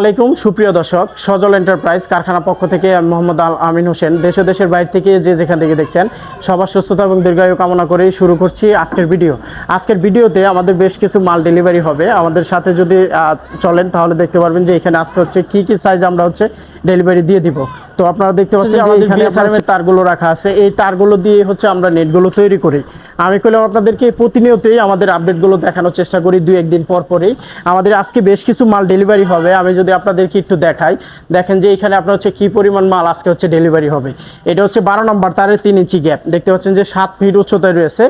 আলাইকুম, সুপ্রিয় দর্শক। সজল এন্টারপ্রাইজ কারখানা পক্ষ থেকে আমি মোহাম্মদ আল আমিন হোসেন। দেশ দেশের বাইরে থেকে যে যেখান থেকে দেখছেন, সবার সুস্থতা এবং দীর্ঘায়ু কামনা করেই শুরু করছি আজকের ভিডিও। আজকের ভিডিওতে আমাদের বেশ কিছু মাল ডেলিভারি হবে। আমাদের সাথে যদি চলেন, তাহলে দেখতে পারবেন যে এখানে আজকে হচ্ছে কি কি সাইজ আমরা হচ্ছে ডেলিভারি দিয়ে দিব। তো আপনারা দেখতে পাচ্ছেন আমাদের বিএসআরএম এর তারগুলো রাখা আছে এই তারগুলো দিয়ে হচ্ছে আমরা নেটগুলো তৈরি করি। আমি করলাম আপনাদেরকে প্রতিনিয়তই আমাদের আপডেটগুলো দেখানোর চেষ্টা করি দুই একদিন পর পরেই। আমাদের আজকে বেশ কিছু মাল ডেলিভারি হবে আমি যদি আপনাদেরকে একটু দেখাই। দেখেন যে এখানে আপনার হচ্ছে কি পরিমাণ মাল আজকে হচ্ছে ডেলিভারি হবে। এটা হচ্ছে বারো নম্বর তারের তিন ইঞ্চি গ্যাপ দেখতে পাচ্ছেন যে সাত ফিট উচ্চতায় রয়েছে।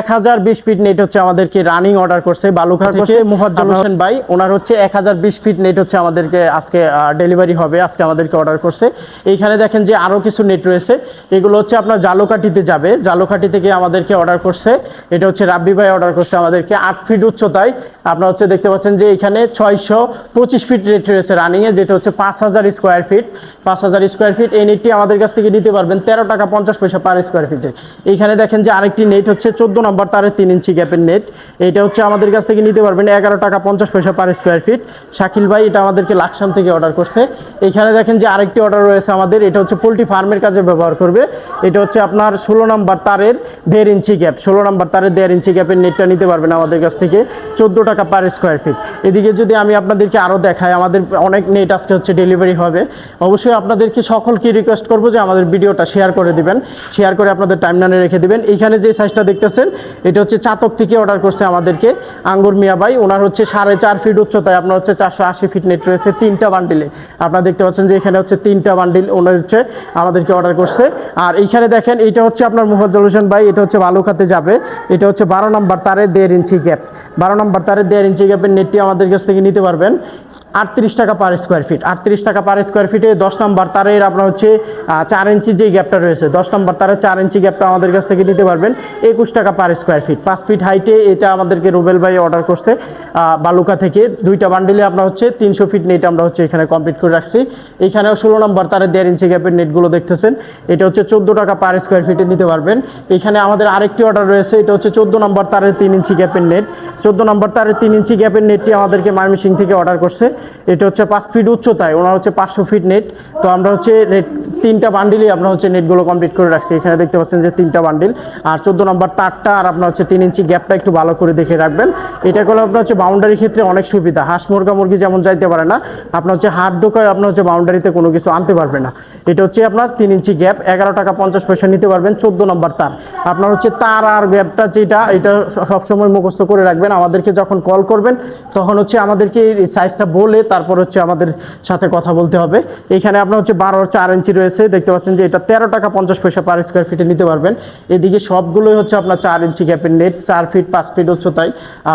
এক হাজার বিশ ফিট নেট হচ্ছে আমাদেরকে রানিং অর্ডার করছে বালুঘাট থেকে মুহাজ্জল হোসেন ভাই। ওনার হচ্ছে এক হাজার বিশ ফিট নেট হচ্ছে আমাদেরকে আজকে ডেলিভারি হবে আজকে আমাদেরকে অর্ডার করছে। এইখানে দেখেন যে আরও কিছু নেট রয়েছে। এগুলো হচ্ছে আপনার জালুকাঠিতে যাবে। জালুকাঠি থেকে আমাদেরকে অর্ডার করছে। এটা হচ্ছে রাব্বি ভাই অর্ডার করছে আমাদেরকে আট ফিট উচ্চতায়। আপনারা হচ্ছে দেখতে পাচ্ছেন যে এখানে ছয়শো পঁচিশ ফিট নেট রয়েছে রানিংয়ে যেটা হচ্ছে পাঁচ হাজার স্কোয়ার ফিট পাঁচ হাজার স্কোয়ার ফিট এই নেটটি আমাদের কাছ থেকে নিতে পারবেন তেরো টাকা পঞ্চাশ পয়সা পার স্কোয়ার ফিটে এইখানে দেখেন যে আরেকটি নেট হচ্ছে চোদ্দ নম্বর তারের তিন ইঞ্চি গ্যাপের নেট এটা হচ্ছে আমাদের কাছ থেকে নিতে পারবেন এগারো টাকা পঞ্চাশ পয়সা পার স্কোয়ার ফিট শাকিল ভাই এটা আমাদেরকে লাকসাম থেকে অর্ডার করছে। এইখানে দেখেন যে আরেকটি অর্ডার রয়েছে আমাদের, এটা হচ্ছে পোলট্রি ফার্মের কাজে ব্যবহার করবে। এটা হচ্ছে আপনার ষোলো নম্বর তারের দেড় ইঞ্চি গ্যাপ ষোলো নম্বর তারের দেড় ইঞ্চি গ্যাপের নেটটা নিতে পারবেন আমাদের কাছ থেকে, চোদ্দ টাকা পার স্কোয়ার ফিট এদিকে যদি আমি আপনাদেরকে আরও দেখাই, আমাদের অনেক নেট আজকে হচ্ছে ডেলিভারি হবে। অবশ্যই আপনাদেরকে সকলকে রিকোয়েস্ট করব যে আমাদের ভিডিওটা শেয়ার করে দিবেন। শেয়ার করে আপনাদের টাইমলাইনে রেখে দিবেন। এইখানে যে সাইজটা দেখতেছেন, এটা হচ্ছে চাতক থেকে অর্ডার করছে আমাদেরকে আঙ্গুর মিয়া ভাই। ওনার হচ্ছে সাড়ে চার ফিট উচ্চতায়, আপনার হচ্ছে চারশো আশি ফিট নেট রয়েছে তিনটা বান্ডিলে আপনারা দেখতে পাচ্ছেন যে এখানে হচ্ছে তিনটা বান্ডিল ওনার হচ্ছে, আমাদেরকে অর্ডার করছে। আর এইখানে দেখেন এটা হচ্ছে আপনার মুফাজ্জল হোসেন ভাই, এটা হচ্ছে বালুখাতে যাবে। এটা হচ্ছে বারো নম্বর তারে দেড় ইঞ্চি গ্যাপ বারো নম্বর তারে দেড় ইঞ্চি গ্যাপের নেটটি আমাদের কাছ থেকে নিতে পারবেন। আটত্রিশ টাকা পার স্কোয়ার ফিট আটত্রিশ টাকা পার স্কোয়ার ফিটে দশ নম্বর তারের আপনার হচ্ছে চার ইঞ্চি যে গ্যাপটা রয়েছে, দশ নম্বর তারের চার ইঞ্চি গ্যাপটা আমাদের কাছ থেকে নিতে পারবেন। একুশ টাকা পার স্কোয়ার ফিট পাঁচ ফিট হাইটে এটা আমাদেরকে রুবেল ভাই অর্ডার করছে বালুকা থেকে। দুইটা বান্ডিলে আপনার হচ্ছে তিনশো ফিট নেট আমরা হচ্ছে এখানে কমপ্লিট করে রাখছি। এখানেও ষোলো নম্বর তারের দেড় ইঞ্চি গ্যাপের নেটগুলো দেখতেছেন। এটা হচ্ছে চোদ্দ টাকা পার স্কোয়ার ফিটে নিতে পারবেন। এখানে আমাদের আরেকটি অর্ডার রয়েছে, এটা হচ্ছে চোদ্দ নম্বর তারের তিন ইঞ্চি গ্যাপের নেট চোদ্দ নম্বর তারের তিন ইঞ্চি গ্যাপের নেটটি আমাদেরকে ময়মনসিং থেকে অর্ডার করছে। এটা হচ্ছে পাঁচ ফিট উচ্চতায়, ওনার হচ্ছে পাঁচশো ফিট নেট তো আমরা হচ্ছে নেট তিনটা বান্ডিলই আমরা হচ্ছে নেটগুলো কমপ্লিট করে রাখছি। এখানে দেখতে পাচ্ছেন যে তিনটা বান্ডিল আর চোদ্দ নম্বর তারটা আর আপনার হচ্ছে তিন ইঞ্চি গ্যাপটা একটু ভালো করে দেখে রাখবেন। এটা করলে আপনার হচ্ছে বাউন্ডারির ক্ষেত্রে অনেক সুবিধা। হাঁস মুরগা মুরগি যেমন যাইতে পারে না, আপনার হচ্ছে হাত ঢোকায় আপনার হচ্ছে বাউন্ডারিতে কোনো কিছু আনতে পারবে না। এটা হচ্ছে আপনার তিন ইঞ্চি গ্যাপ এগারো টাকা পঞ্চাশ পয়সা নিতে পারবেন চোদ্দ নম্বর তার। আপনার হচ্ছে তার আর গ্যাপটা যেটা, এটা সবসময় মুখস্থ করে রাখবেন। আমাদেরকে যখন কল করবেন, তখন হচ্ছে আমাদেরকে এই সাইজটা বলে তারপর হচ্ছে আমাদের সাথে কথা বলতে হবে। এখানে আপনার হচ্ছে বারো চার ইঞ্চি রয়েছে দেখতে পাচ্ছেন যে এটা তেরো টাকা পঞ্চাশ পয়সা পার স্কোয়ার ফিটে নিতে পারবেন। এদিকে সবগুলোই হচ্ছে আপনার চার ইঞ্চি গ্যাপের নেট চার ফিট পাঁচ ফিট উচ্চতায়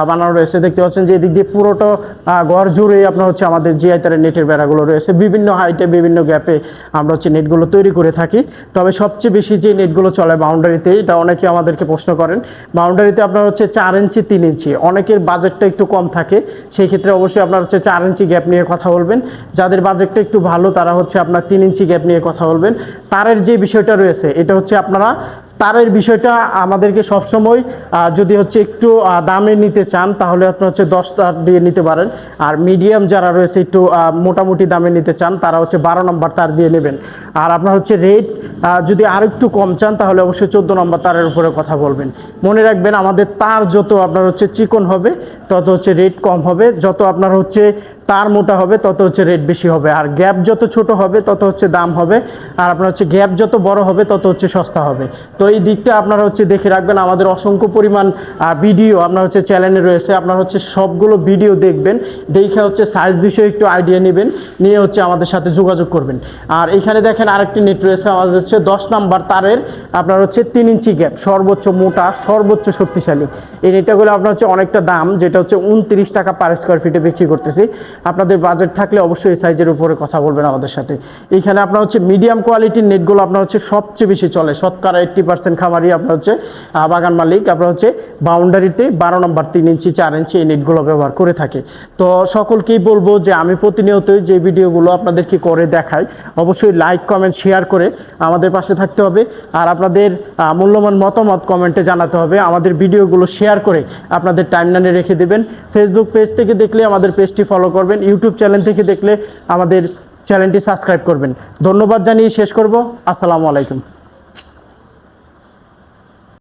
বানানো রয়েছে। দেখতে পাচ্ছেন যে এদিক দিয়ে পুরোটা আহ, ঘর জুড়ে আপনার হচ্ছে আমাদের জিআই তারের নেটের বেড়াগুলো রয়েছে। বিভিন্ন হাইটে বিভিন্ন গ্যাপে আমরা হচ্ছে নেটগুলো তৈরি করে থাকি। তবে সবচেয়ে বেশি যে নেটগুলো চলে বাউন্ডারিতে এটা অনেকে আমাদেরকে প্রশ্ন করেন। বাউন্ডারিতে আপনার হচ্ছে চার ইঞ্চি তিন ইঞ্চি। অনেকের বাজেটটা একটু কম থাকে। সেই ক্ষেত্রে অবশ্যই আপনার হচ্ছে চার ইঞ্চি গ্যাপ নিয়ে কথা বলবেন। যাদের বাজেটটা একটু ভালো, তারা হচ্ছে আপনার তিন ইঞ্চি গ্যাপ নিয়ে কথা বলবেন। তারের যে বিষয়টা রয়েছে, এটা হচ্ছে আপনারা, তারের বিষয়টা আমাদেরকে সবসময় যদি হচ্ছে একটু দামে নিতে চান, তাহলে আপনার হচ্ছে দশ তার দিয়ে নিতে পারেন। আর মিডিয়াম যারা রয়েছে, একটু মোটামুটি দামে নিতে চান, তারা হচ্ছে বারো নম্বর তার দিয়ে নেবেন। আর আপনার হচ্ছে রেট যদি আর একটু কম চান, তাহলে অবশ্যই চোদ্দ নম্বর তারের উপরে কথা বলবেন। মনে রাখবেন, আমাদের তার যত আপনার হচ্ছে চিকন হবে, তত হচ্ছে রেট কম হবে। যত আপনার হচ্ছে তার মোটা হবে, তত হচ্ছে রেট বেশি হবে। আর গ্যাপ যত ছোট হবে, তত হচ্ছে দাম হবে। আর আপনার হচ্ছে গ্যাপ যত বড় হবে, তত হচ্ছে সস্তা হবে। তো এই দিকটা আপনারা হচ্ছে দেখে রাখবেন। আমাদের অসংখ্য পরিমাণ ভিডিও আপনার হচ্ছে চ্যানেলে রয়েছে। আপনার হচ্ছে সবগুলো ভিডিও দেখবেন। দেখে হচ্ছে সাইজ বিষয়ে একটু আইডিয়া নেবেন। নিয়ে হচ্ছে আমাদের সাথে যোগাযোগ করবেন। আর এখানে দেখেন আরেকটি নেট রয়েছে আমাদের হচ্ছে দশ নাম্বার তারের। আপনার হচ্ছে তিন ইঞ্চি গ্যাপ সর্বোচ্চ মোটা, সর্বোচ্চ শক্তিশালী। এই নেটটাগুলো আপনার হচ্ছে অনেকটা দাম, যেটা হচ্ছে উনত্রিশ টাকা পার স্কোয়ার ফিটে বিক্রি করতেছি। আপনাদের বাজেট থাকলে অবশ্যই এই সাইজের উপরে কথা বলবেন আমাদের সাথে। এইখানে আপনার হচ্ছে মিডিয়াম কোয়ালিটির নেটগুলো আপনার হচ্ছে সবচেয়ে বেশি চলে। শতকরা এইট্টি পার্সেন্ট খামারি আপনার হচ্ছে বাগান মালিক। আপনার হচ্ছে বাউন্ডারিতে বারো নম্বর তিন ইঞ্চি চার ইঞ্চি এই নেটগুলো ব্যবহার করে থাকে। তো সকলকেই বলব যে আমি প্রতিনিয়তই যে ভিডিওগুলো আপনাদেরকে করে দেখাই, অবশ্যই লাইক কমেন্ট শেয়ার করে আমাদের পাশে থাকতে হবে। আর আপনাদের মূল্যবান মতামত কমেন্টে জানাতে হবে। আমাদের ভিডিওগুলো শেয়ার করে আপনাদের টাইমলাইনে রেখে দেবেন। ফেসবুক পেজ থেকে দেখলে আমাদের পেজটি ফলো করবেন। করবেন ইউটিউব চ্যানেল থেকে দেখলে আমাদের চ্যানেলটি সাবস্ক্রাইব করবেন। ধন্যবাদ জানিয়ে শেষ করব। আসসালামু আলাইকুম।